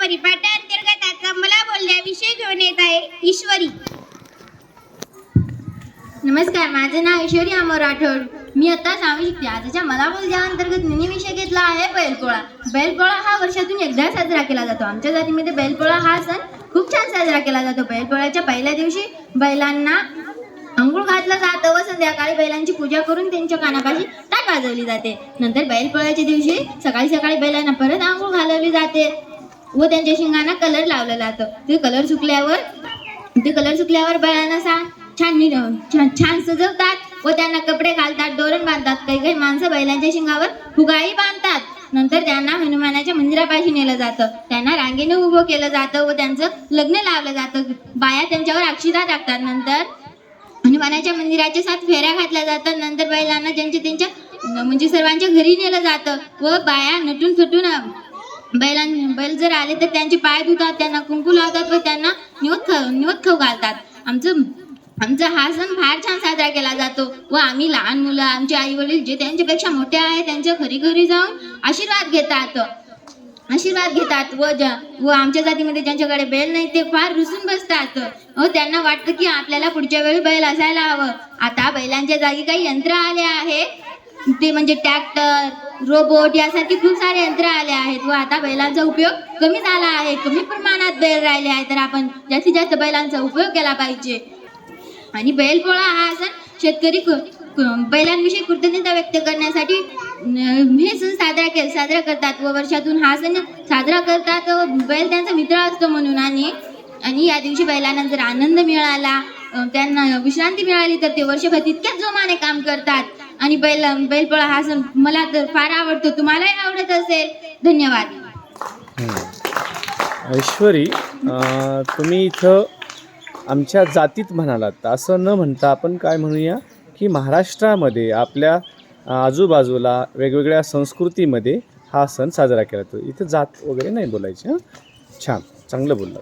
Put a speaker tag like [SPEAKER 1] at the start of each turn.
[SPEAKER 1] परिपाठांतर्गत आता मला बोलण्याविषयी घेऊन येत आहे ईश्वरी.
[SPEAKER 2] नमस्कार माझे नाव ईश्वरी अमर राठोड. मी आता सहावी शिकते. आजच्या मला बोलच्या अंतर्गत मिनी विषय घेतला आहे बैलपोळा. बैलपोळा हा वर्षातून एकदा साजरा केला जातो. आमच्या जातीमध्ये बैलपोळा हा सण खूप छान साजरा केला जातो. बैलपोळ्याच्या पहिल्या दिवशी बैलांना अंघोळ घातलं जातं व संध्याकाळी बैलांची पूजा करून त्यांच्या कानापाशी ताट वाजवली जाते. नंतर बैलपोळ्याच्या दिवशी सकाळी सकाळी बैलांना परत आंघोळ घालवली जाते. व त्यांच्या शिंगांना कलर लावलं जातं ते कलर सुकल्यावर ते कलर सुकल्यावर बैलांना सांग छान छान छान सजवतात व त्यांना कपडे घालतात दोरण बांधतात. काही काही माणसं बैलांच्या शिंगावर फुगाही बांधतात. नंतर त्यांना हनुमानाच्या मंदिरापाशी नेलं जातं. त्यांना रांगेने उभं केलं जातं व त्यांचं लग्न लावलं जातं. बाया त्यांच्यावर अक्षिता टाकतात. नंतर हनुमानाच्या मंदिराच्या सात फेऱ्या घातल्या जातात. नंतर बैलांना ज्यांच्या त्यांच्या म्हणजे सर्वांच्या घरी नेलं जातं व बाया नटून थटून बैलां बैल जर आले तर त्यांचे पाय धुतात त्यांना कुंकू लावतात व त्यांना निवत खाऊ निवत खाऊ घालतात. आमचं आमचा हा सण फार छान साजरा केला जातो व आम्ही लहान मुलं आमचे आई वडील जे त्यांच्यापेक्षा मोठे आहे त्यांच्या घरी घरी जाऊन आशीर्वाद घेतात. आशीर्वाद घेतात व ज व आमच्या जातीमध्ये ज्यांच्याकडे बैल नाही ते फार रुसून बसतात. व त्यांना वाटतं की आपल्याला पुढच्या वेळी बैल असायला हवं. आता बैलांच्या जागी काही यंत्र आले आहे. ते म्हणजे ट्रॅक्टर रोबोट यासारखी खूप सारे यंत्र आले आहेत. व आता बैलांचा उपयोग कमी झाला आहे. कमी प्रमाणात बैल राहिले आहे तर आपण जास्तीत जास्त बैलांचा उपयोग केला पाहिजे. आणि बैलपोळा हा सण शेतकरी बैलांविषयी कृतज्ञता व्यक्त करण्यासाठी हे सण साजरा के साजरा करतात. व वर्षातून हा सण साजरा करतात. व बैल त्यांचा मित्र असतो म्हणून. आणि आणि या दिवशी बैलांना जर आनंद मिळाला. त्यांना विश्रांती मिळाली. तर ते वर्षभर तितक्याच जोमाने काम करतात. आणि बैल बैलपोळा हा सण मला तर फार आवडतो. तुम्हालाही आवडत असेल. धन्यवाद.
[SPEAKER 3] ऐश्वरी तुम्ही इथं आमच्या जातीत म्हणालात. असं न म्हणता आपण काय म्हणूया की महाराष्ट्रामध्ये आपल्या आजूबाजूला वेगवेगळ्या संस्कृतीमध्ये हा सण साजरा केला जातो. इथं जात वगैरे नाही बोलायचं हां? छान. चांगलं बोललं.